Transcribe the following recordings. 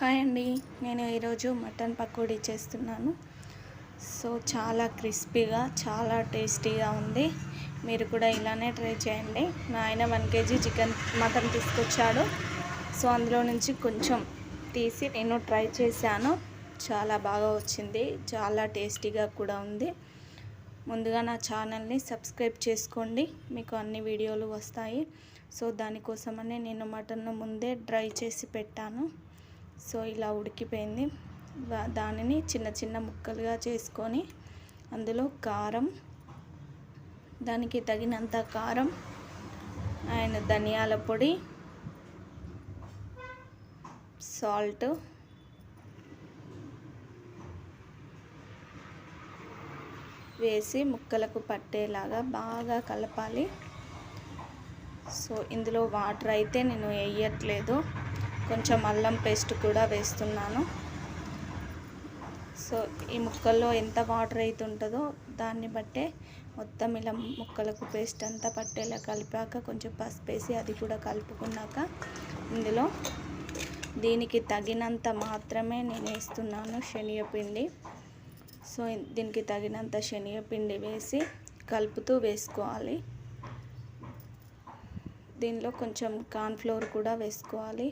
Hi అండి. నేను ఈరోజు మటన్ పకోడీ చేస్తున్నాను. సో చాలా క్రిస్పీగా చాలా టేస్టీగా ఉంది. మీరు కూడా ఇలానే ట్రై చేయండి. నా ఆయన వన్ కేజీ చికెన్ మటన్ తీసుకొచ్చాడు. సో అందులో నుంచి కొంచెం తీసి నేను ట్రై చేశాను. చాలా బాగా వచ్చింది. చాలా టేస్టీగా కూడా ఉంది. ముందుగా నా ఛానల్ని సబ్స్క్రైబ్ చేసుకోండి. మీకు అన్ని వీడియోలు వస్తాయి. సో దానికోసమనే నేను మటన్ను ముందే డ్రై చేసి పెట్టాను. సో ఇలా ఉడికిపోయింది. దానిని చిన్న చిన్న ముక్కలుగా చేసుకొని అందులో కారం దానికి తగినంత కారం అండ్ ధనియాల పొడి సాల్ట్ వేసి ముక్కలకు పట్టేలాగా బాగా కలపాలి. సో ఇందులో వాటర్ అయితే నేను వేయట్లేదు. కొంచెం అల్లం పేస్ట్ కూడా వేస్తున్నాను. సో ఈ ముక్కల్లో ఎంత వాటర్ అయితే ఉంటుందో దాన్ని బట్టే మొత్తం ఇలా ముక్కలకు పేస్ట్ అంతా పట్టేలా కలిపాక కొంచెం పసుపు వేసి అది కూడా కలుపుకున్నాక ఇందులో దీనికి తగినంత మాత్రమే నేను వేస్తున్నాను శనగపిండి. సో దీనికి తగినంత శనగపిండి వేసి కలుపుతూ వేసుకోవాలి. దీనిలో కొంచెం కార్న్ఫ్లోర్ కూడా వేసుకోవాలి.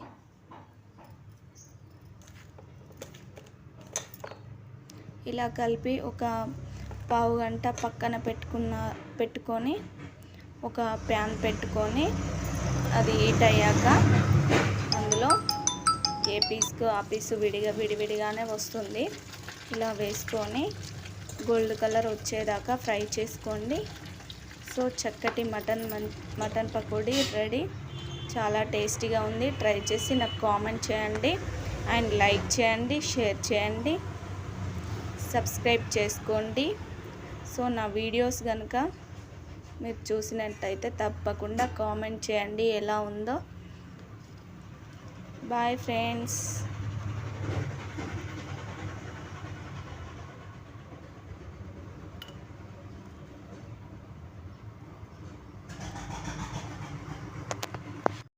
ఇలా కలిపి ఒక పావు గంట పక్కన పెట్టుకున్న పెట్టుకొని ఒక ప్యాన్ పెట్టుకొని అది హీట్ అయ్యాక అందులో ఏ పీస్కు ఆ పీసు విడిగా విడివిడిగానే వస్తుంది. ఇలా వేసుకొని గోల్డ్ కలర్ వచ్చేదాకా ఫ్రై చేసుకోండి. సో చక్కటి మటన్ మటన్ పకోడీ రెడీ. చాలా టేస్టీగా ఉంది. ట్రై చేసి నాకు కామెంట్ చేయండి. అండ్ లైక్ చేయండి షేర్ చేయండి. సబ్స్క్రైబ్ చేసుకోండి. సో నా వీడియోస్ కనుక మీరు చూసినట్టయితే తప్పకుండా కామెంట్ చేయండి ఎలా ఉందో. Bye friends